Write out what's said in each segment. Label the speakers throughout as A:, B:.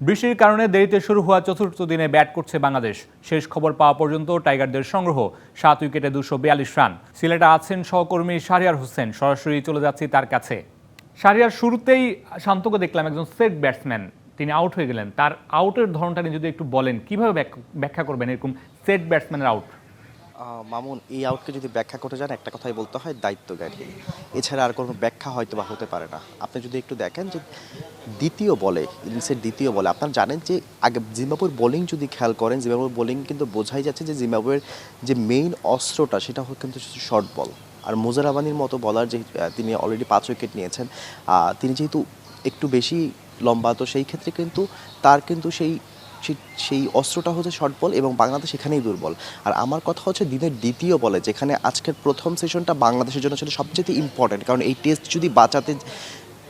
A: বৃষ্টির কারণে দেরিতে শুরু হওয়া চতুর্থ দিনে ব্যাট করছে বাংলাদেশ। শেষ খবর পাওয়া পর্যন্ত টাইগারদের সংগ্রহ, সাত উইকেটে দুশো বিয়াল্লিশ রান। সিলেটে আছেন সহকর্মী শাহরিয়ার হোসেন, সরাসরি চলে যাচ্ছি তার কাছে। শাহরিয়ার শুরুতেই শান্তকে দেখলাম একজন সেট ব্যাটসম্যান। তিনি আউট হয়ে গেলেন। তার আউটের ধরনটা নিয়ে যদি একটু বলেন, কীভাবে ব্যাখ্যা করবেন এরকম সেট ব্যাটসম্যানের আউট?
B: মামুন, এই আউটকে যদি ব্যাখ্যা করতে যান, একটা কথাই বলতে হয়, দায়িত্ব জ্ঞানী এছাড়া আর কোনো ব্যাখ্যা হয়তো বা হতে পারে না। আপনি যদি একটু দেখেন যে দ্বিতীয় বলে, ইনিংসের দ্বিতীয় বলে, আপনারা জানেন যে আগে জিম্বাবুর বোলিং যদি খেয়াল করেন জিম্বাবুর বোলিং কিন্তু বোঝাই যাচ্ছে যে জিম্বাবুয়ের যে মেইন অস্ত্রটা, সেটা হচ্ছে কিন্তু শর্ট বল আর মোজারাবানির মতো বলার যে তিনি অলরেডি পাঁচ উইকেট নিয়েছেন তিনি যেহেতু একটু বেশি লম্বা, তো সেই ক্ষেত্রে কিন্তু তার কিন্তু সেই সেই- সেই অস্ত্রটা হচ্ছে শর্ট বল এবং বাংলাদেশ এখানেই দুর্বল আর আমার কথা হচ্ছে দিনের দ্বিতীয় বলে যেখানে আজকের প্রথম সেশনটা বাংলাদেশের জন্য ছিল সবচেয়ে ইম্পর্টেন্ট কারণ এই টেস্ট যদি বাঁচাতে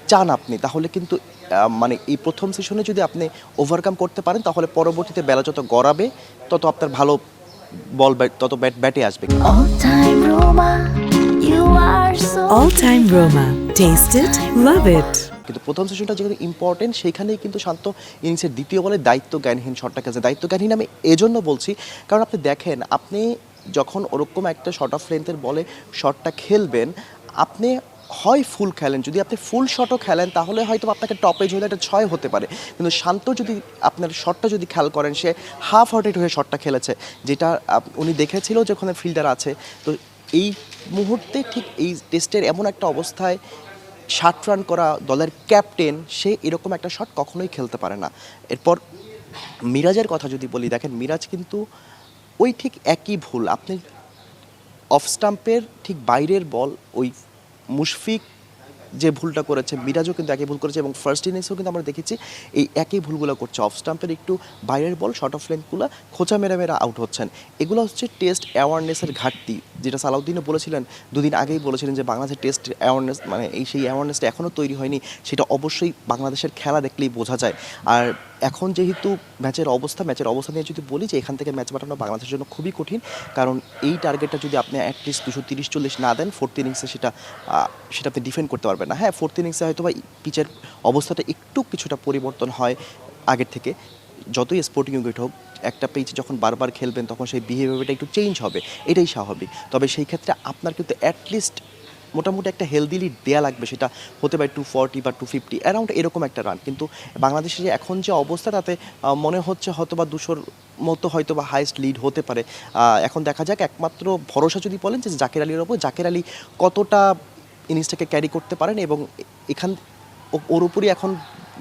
B: চান আপনি তাহলে কিন্তু মানে এই প্রথম সেশনে যদি আপনি ওভারকাম করতে পারেন তাহলে পরবর্তীতে বেলা যত গড়াবে তত আপনার ভালো বল ব্যাট তত ব্যাট ব্যাটে আসবে
C: All time Roma,
D: All time. Taste it, love it.
B: কিন্তু প্রথম সেশনটা যেখানে ইম্পর্টেন্ট সেখানেই কিন্তু শান্ত ইনিংসের দ্বিতীয় বলে দায়িত্ব জ্ঞানহীন শটটা খেলছে। দায়িত্ব জ্ঞানহীন আমি এজন্য বলছি, কারণ আপনি দেখেন, আপনি যখন ওরকম একটা শর্ট অফ লেন্থের বলে শটটা খেলবেন, আপনি হয় ফুল খেলেন। যদি আপনি ফুল শটও খেলেন, তাহলে হয়তো আপনাকে টপেজ হলে একটা ছয় হতে পারে। কিন্তু শান্ত যদি আপনার শটটা যদি খেয়াল করেন, সে হাফ হার্টেড হয়ে শটটা খেলেছে, যেটা উনি দেখেছিল যে ওখানে ফিল্ডার আছে। তো এই মুহূর্তে ঠিক এই টেস্টের এমন একটা অবস্থায় ষাট রান করা দলের ক্যাপ্টেন, সে এরকম একটা শট কখনোই খেলতে পারে না। এরপর মিরাজের কথা যদি বলি, দেখেন মিরাজ কিন্তু ওই ঠিক একই ভুল। আপনি অফ স্টাম্পের ঠিক বাইরের বল, ওই মুশফিক যে ভুলটা করেছে, মিরাজও কিন্তু একই ভুল করেছে এবং ফার্স্ট ইনিংসেও কিন্তু আমরা দেখেছি এই একই ভুলগুলো করছে। অফ স্টাম্পের একটু বাইরের বল শর্ট অফ লেন্থগুলো খোঁচা মেরা মেরা আউট হচ্ছেন। এগুলো হচ্ছে টেস্ট অ্যাওয়ারনেসের ঘাটতি, যেটা সালাউদ্দিনও বলেছিলেন, দুদিন আগেই বলেছিলেন যে বাংলাদেশের টেস্ট অ্যাওয়ারনেস মানে এই সেই অ্যাওয়ারনেসটা এখনও তৈরি হয়নি, সেটা অবশ্যই বাংলাদেশের খেলা দেখলেই বোঝা যায়। আর এখন যেহেতু ম্যাচের অবস্থা ম্যাচের অবস্থা নিয়ে যদি বলি যে এখান থেকে ম্যাচ পাঠানো বাংলাদেশের জন্য খুবই কঠিন, কারণ এই টার্গেটটা যদি আপনি অ্যাটলিস্ট দুশো তিরিশ, চল্লিশ না দেন ফোর্থ ইনিংসে সেটা সেটা আপনি ডিফেন্ড করতে পারবেন না। হ্যাঁ ফোর্থ ইনিংসে হয়তো বা পিচের অবস্থাটা একটু কিছুটা পরিবর্তন হয় আগের থেকে। যতই স্পোর্টিং উইকেট হোক, একটা পিচ যখন বারবার খেলবেন, তখন সেই বিহেভিয়ারটা একটু চেঞ্জ হবে। এটাই স্বাভাবিক। তবে সেই ক্ষেত্রে আপনার কিন্তু অ্যাটলিস্ট মোটামুটি একটা হেলদিলি দেয়া লাগবে। সেটা হতে পারে টু ফর্টি বা টু ফিফটি অ্যারাউন্ড এরকম একটা রান কিন্তু বাংলাদেশের যে এখন যে অবস্থা তাতে মনে হচ্ছে হয়তো বা দুশোর মতো হয়তো বা হাইস্ট লিড হতে পারে। এখন দেখা যাক, একমাত্র ভরসা যদি বলেন যে জাকের আলীর ওপর, জাকের আলী কতটা ইনিংসটাকে ক্যারি করতে পারেন এবং এখান, ওর উপরই এখন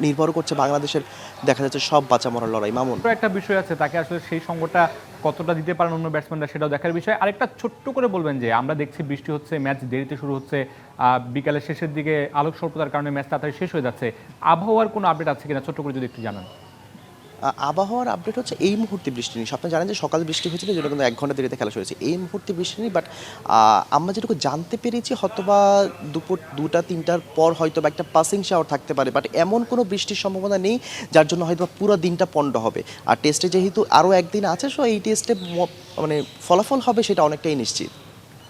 B: নির্ভর করছে বাংলাদেশের, দেখা যাচ্ছে সব বাঁচা মরার লড়াই। মামুন?
A: একটা বিষয় আছে, তাকে আসলে সেই সঙ্গটা কতটা দিতে পারেন অন্য ব্যাটসম্যানরা সেটাও দেখার বিষয়। আরেকটা ছোট্ট করে বলবেন যে, আমরা দেখছি বৃষ্টি হচ্ছে ম্যাচ দেরিতে শুরু হচ্ছে বিকালের শেষের দিকে আলোক স্বল্পতার কারণে ম্যাচ তাড়াতাড়ি শেষ হয়ে যাচ্ছে। আবহাওয়ার কোনো আপডেট আছে কিনা? ছোট্ট করে যদি একটু জানান।
B: আবহাওয়ার আপডেট হচ্ছে এই মুহূর্তে বৃষ্টি নেই। আপনি জানেন যে সকালে বৃষ্টি হয়েছিল যেটা কিন্তু এক ঘণ্টা দেরিতে খেলা শুরু হয়েছে। এই মুহূর্তে বৃষ্টি নেই বাট আমরা যেটুকু জানতে পেরেছি, হয়তোবা দুপুর দুটা, তিনটার পর হয়তো বা একটা পাসিং শাওয়ার থাকতে পারে বাট এমন কোনো বৃষ্টির সম্ভাবনা নেই, যার জন্য হয়তো পুরো দিনটা পণ্ড হবে। আর টেস্টে যেহেতু আরও একদিন আছে সো এই টেস্টে মানে ফলাফল হবে সেটা অনেকটাই নিশ্চিত।